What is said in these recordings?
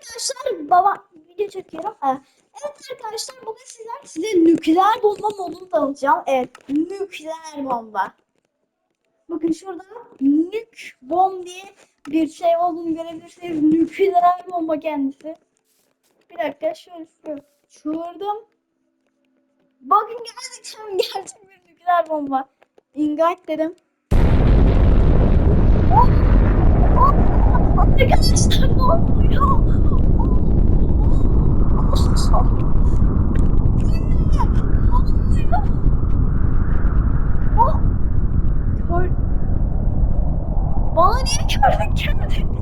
arkadaşlar baba video çekiyorum. Ee, Evet arkadaşlar bugün sizler size nükleer bomba modunu tanıtacağım. Evet nükleer bomba. Bakın şurada nük bom diye bir şey olduğunu görebilirsiniz. Nükleer bomba kendisi. Bir dakika şöyle şöyle çığırdım. Bakın gerçekten gerçek bir nükleer bomba. Invite dedim. Oh! Oh! Arkadaşlar ne oluyor? Bana niye gördün kendini?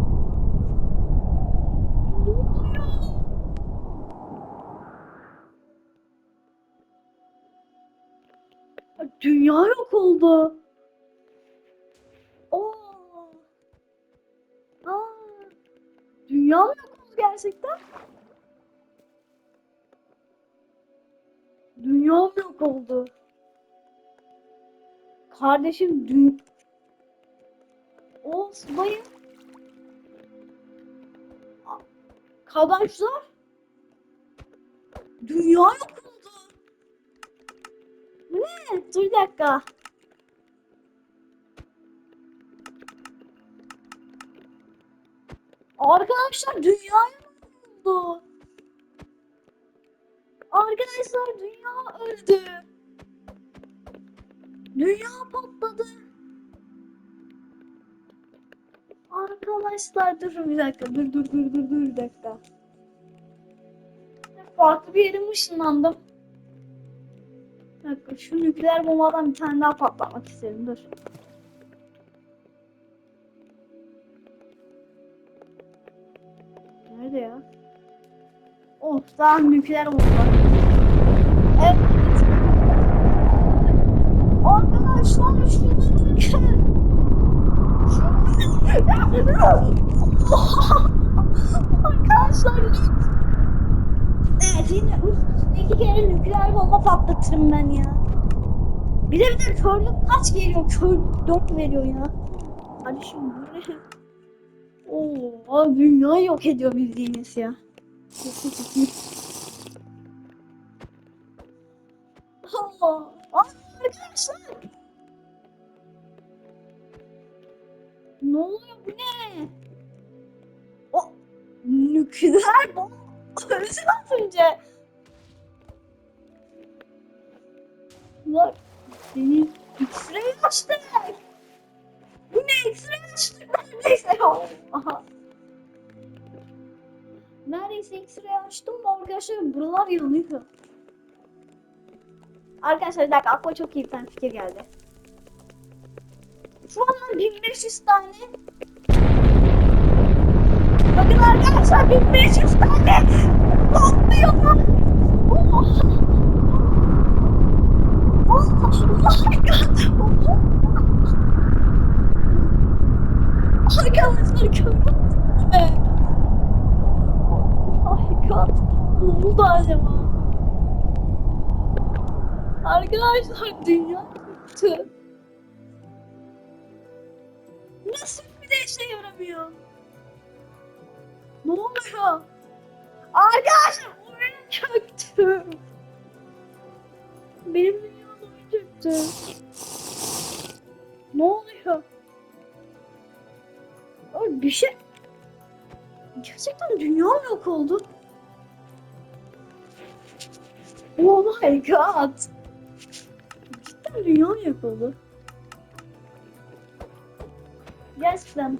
Dünya yok oldu. Oo. Aa. Dünya yok oldu gerçekten? Oldu? Kardeşim dü... O subayım. Arkadaşlar. Dünya yok oldu. Ne? Dur bir dakika. Arkadaşlar dünya yok Arkadaşlar dünya öldü. Dünya patladı. Arkadaşlar durun bir dakika. Dur dur dur dur dur bir dakika. Farklı bir yere ışınlandım. Bir dakika şu nükleer bombadan bir tane daha patlatmak istedim. Dur. Nerede ya? Of daha nükleer bomba. Evet. Arkadaşlar. Arkadaşlar Evet yine iki kere nükleer bomba patlatırım ben ya. Bir de bir de körlük kaç geliyor? Kör 4 veriyor ya. Hadi şimdi. Oo, dünya yok ediyor bildiğiniz ya. Arkadaşlar. Ne oluyor bu ne? O nükleer bomba öldü az önce. Bunlar beni X-ray açtılar. Bu ne X-ray açtılar neredeyse. Aha. Neredeyse X-ray açtım da arkadaşlar buralar yanıyor. Arkadaşlar bir dakika aklıma çok iyi bir tane fikir geldi. Şu an 1500 tane Bakın arkadaşlar 1500 tane patlıyor lan. Oh. Oh, oh my god. Arkadaşlar görüyor musunuz? Oh my god. Ne oldu acaba? Arkadaşlar dünya çıktı. Nasıl bir de işe yaramıyor? Ne oluyor? Arkadaşlar oyun çöktü. Benim dünyam oyun çöktü. Ne oluyor? Ay bir şey... Gerçekten dünya yok oldu? Oh my god. Cidden dünya mı yok oldu? Gerçekten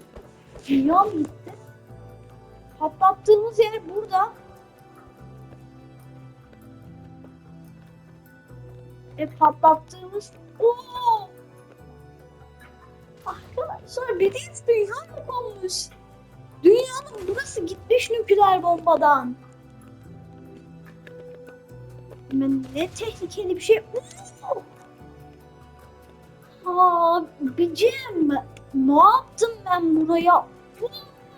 dünya mı gitti? Patlattığımız yer burada. E patlattığımız... Oo! Arkadaşlar bildiğiniz dünya yok olmuş. Dünyanın burası gitmiş nükleer bombadan. Ben ne tehlikeli bir şey. Oo! Abicim ne yaptım ben buraya?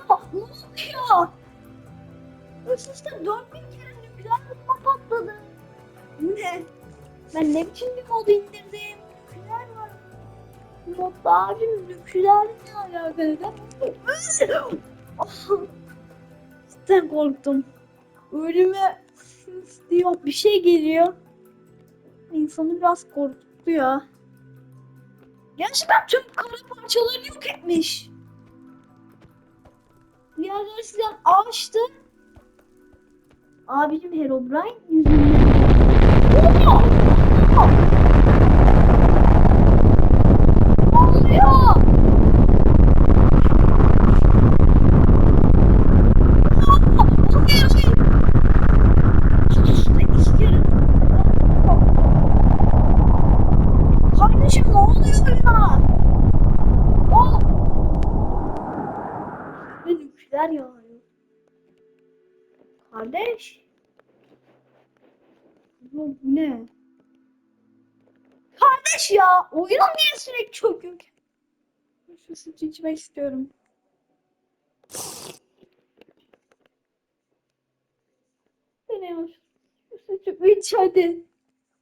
Oo, ne oluyor? Üst üste 4000 kere nükleer bomba patladı. Ne? Ben ne biçim bir mod indirdim? Nükleer var. Modda abim nükleer ne alakalı? Cidden korktum. Ölüme diyor bir şey geliyor. İnsanı biraz korkuttu ya. Gerçekten tüm kara parçalarını yok etmiş. Diğerleri sizden ağaçtı. Abicim Herobrine yüzünden. Oha! Ne oluyor? Oha! Hayır, hayır. İki kere. Kardeşim ne oluyor ya? Oh! Ve nükleer yağıyor. Kardeş. Bu ne? Kardeş ya! Oyunum niye sürekli çöküyor? Şu sütü içmek istiyorum. Deniyor. Şu sütü iç hadi.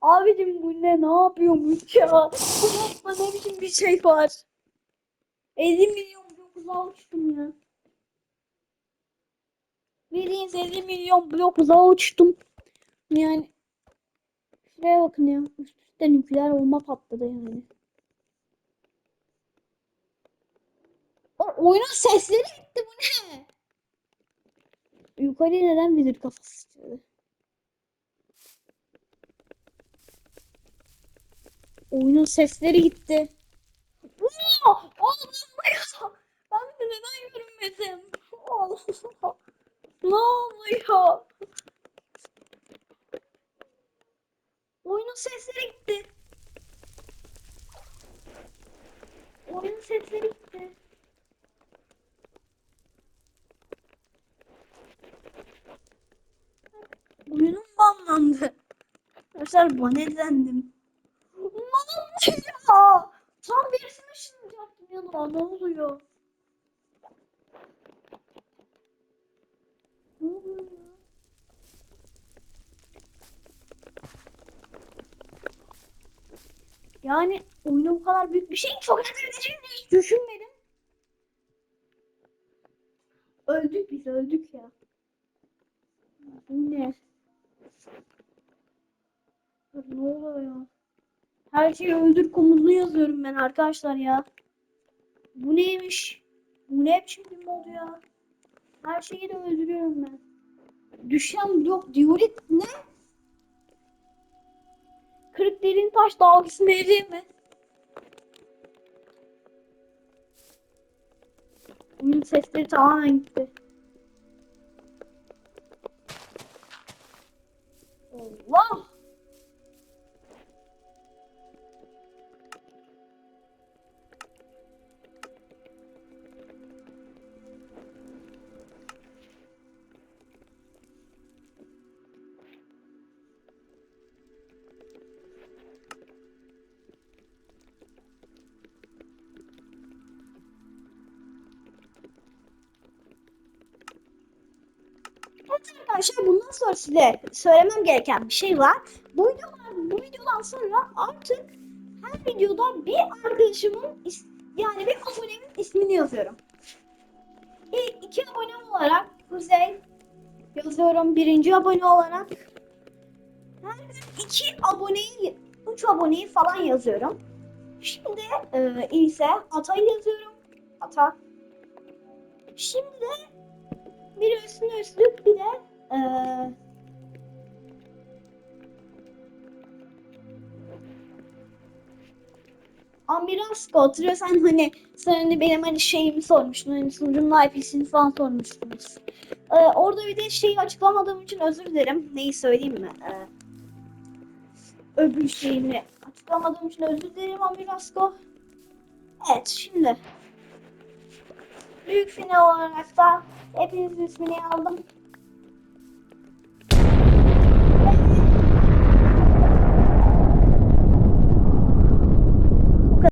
Abicim bu ne? Ne yapıyormuş ya? Bu ne biçim bir şey var? 50 milyon blok uzağa uçtum ya. Bildiğiniz 50 milyon blok uzağa uçtum. Yani şuraya bakın ya. Üst üste nükleer bomba patladı yani. O oyunun sesleri gitti bu ne? Yukarıya neden bilir kafası sıçradı? Oyunun sesleri gitti. Oğlum. Ben de neden görünmedim? Allah. Ne oluyor? Oyunun sesleri gitti. Oyunun sesleri gitti. Oyunum banlandı. Arkadaşlar banetlendim. Ne oluyor? Tam birisini ışınlayacaktım yanıma. Ne oluyor? Ne oluyor ya? Yani oyuna bu kadar büyük bir şey çok edeceğini hiç düşünmedim. Öldük biz öldük ya. Bu ne? Ne oluyor ya? Her şeyi öldür komutunu yazıyorum ben arkadaşlar ya. Bu neymiş? Bu ne biçim bir mod ya? Her şeyi de öldürüyorum ben. Düşen yok diorit taş dalgası nehri mi? Bunun sesleri tamamen gitti. Allah! Evet arkadaşlar bundan sonra size söylemem gereken bir şey var. Bu videolar, bu videodan sonra artık her videoda bir arkadaşımın yani bir abonemin ismini yazıyorum. İlk iki abone olarak Kuzey yazıyorum. Birinci abone olarak her gün iki aboneyi, üç aboneyi falan yazıyorum. Şimdi e, ise Atay'ı yazıyorum. Ata. Şimdi de bir üstüne üstlük bir de eee Ambirasko hatırlıyorsan hani sen hani benim hani şeyimi sormuştun hani sunucunun IP'sini falan sormuştunuz. Eee, orada bir de şeyi açıklamadığım için özür dilerim. Neyi söyleyeyim mi? Eee, öbür şeyini açıklamadığım için özür dilerim Ambirasko. Evet şimdi büyük final olarak da hepinizin ismini aldım.